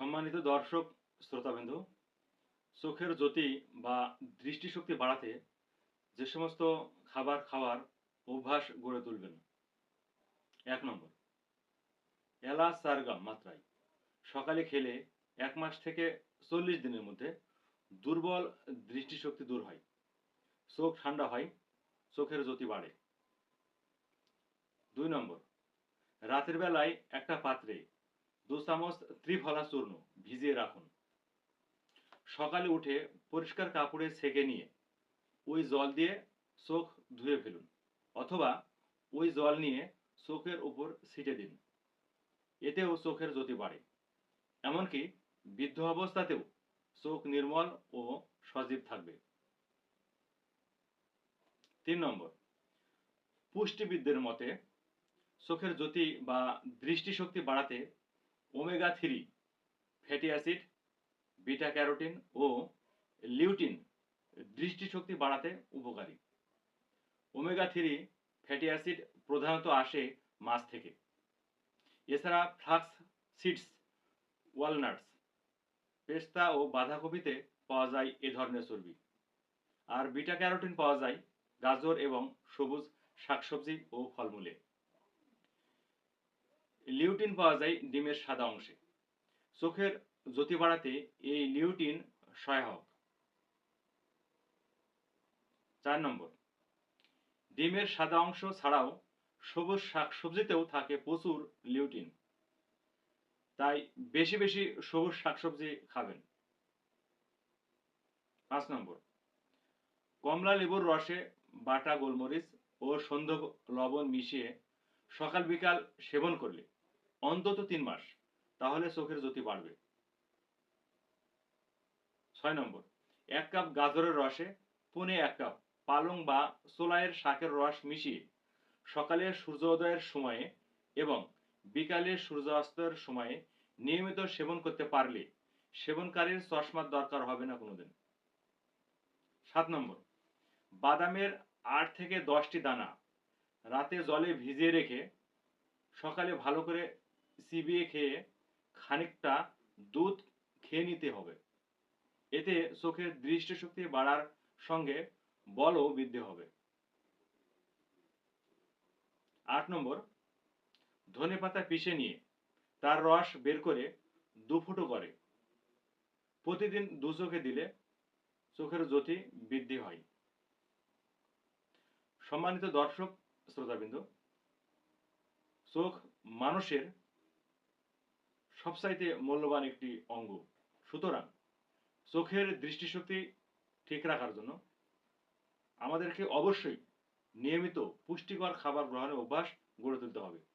সম্মানিত দর্শক, শ্রোতাবিন্দু, চোখের জ্যোতি বা দৃষ্টিশক্তি বাড়াতে যে সমস্ত খাবার খাওয়ার অভ্যাস গড়ে তুলবেন। এক নম্বর এলাচ চার গ্রাম মাত্রায় সকালে খেলে এক মাস থেকে চল্লিশ দিনের মধ্যে দুর্বল দৃষ্টিশক্তি দূর হয়। চোখ ঠান্ডা হয়, চোখের জ্যোতি বাড়ে। দুই নম্বর, রাতের বেলায় একটা পাত্রে দু চামচ ত্রিফলা চূর্ণ ভিজিয়ে রাখুন। সকালে উঠে পরিষ্কার কাপড়ে ছেঁকে নিয়ে ওই জল দিয়ে চোখ ধুয়ে ফেলুন অথবা ওই জল নিয়ে চোখের উপর ছিটে দিন। এতেও চোখের জ্যোতি বাড়ে। এমনকি বৃদ্ধ অবস্থাতেও চোখ নির্মল ও সজীব থাকবে। তিন নম্বর, পুষ্টিবিদদের মতে চোখের জ্যোতি বা দৃষ্টিশক্তি বাড়াতে omega three, fatty acid, beta carotene ও লিউটিন দৃষ্টিশক্তি বাড়াতে উপকারী। ওমেগা থ্রি, ফ্যাটি অ্যাসিড প্রধানত আসে মাছ থেকে। এছাড়া ফ্লাক্স সিডস, ওয়ালনাটস, পেস্তা ও বাঁধাকপিতে পাওয়া যায় এ ধরনের চর্বি। আর বিটা ক্যারোটিন পাওয়া যায় গাজর এবং সবুজ শাকসবজি ও ফলমূলে। লিউটিন পাওয়া যায় ডিমের সাদা অংশে। চোখের জ্যোতি বাড়াতে এই লিউটিন সহায়ক। চার নম্বর, ডিমের সাদা অংশ ছাড়াও সবুজ শাকসবজিতেও থাকে প্রচুর লিউটিন। তাই বেশি বেশি সবুজ শাকসবজি খাবেন। পাঁচ নম্বর, কমলা লেবুর রসে বাটা গোলমরিচ ও সন্ধ্যা লবণ মিশিয়ে সকাল বিকাল সেবন করলে, অন্তত তিন মাস, তাহলে চোখের জ্যোতি বাড়বে। ছয় নম্বর, এক কাপ গাজরের রসে পুনে এক কাপ পালং বা সোলায়ের শাকের রস মিশিয়ে সকালে সূর্যোদয়ের সময়ে এবং বিকালে সূর্যাস্তের সময়ে নিয়মিত সেবন করতে পারলে সেবনকারীর চশমার দরকার হবে না কোনোদিন। সাত নম্বর, বাদামের আট থেকে দশটি দানা রাতে জলে ভিজিয়ে রেখে সকালে ভালো করে চিবিয়ে খেয়ে খানিকটা দুধ খেয়ে নিতে হবে। এতে চোখের দৃষ্টিশক্তি বাড়ার সঙ্গে বলও বৃদ্ধি হবে। আট নম্বর, ধনে পাতা পিষে নিয়ে তার রস বের করে দু ফুটো করে। প্রতিদিন দু চোখে দিলে চোখের জ্যোতি বৃদ্ধি হয়। সম্মানিত দর্শক শ্রোতাবৃন্দ, চোখ মানুষের সবচাইতে মূল্যবান একটি অঙ্গ। সুতরাং চোখের দৃষ্টিশক্তি ঠিক রাখার জন্য আমাদেরকে অবশ্যই নিয়মিত পুষ্টিকর খাবার গ্রহণের অভ্যাস গড়ে তুলতে হবে।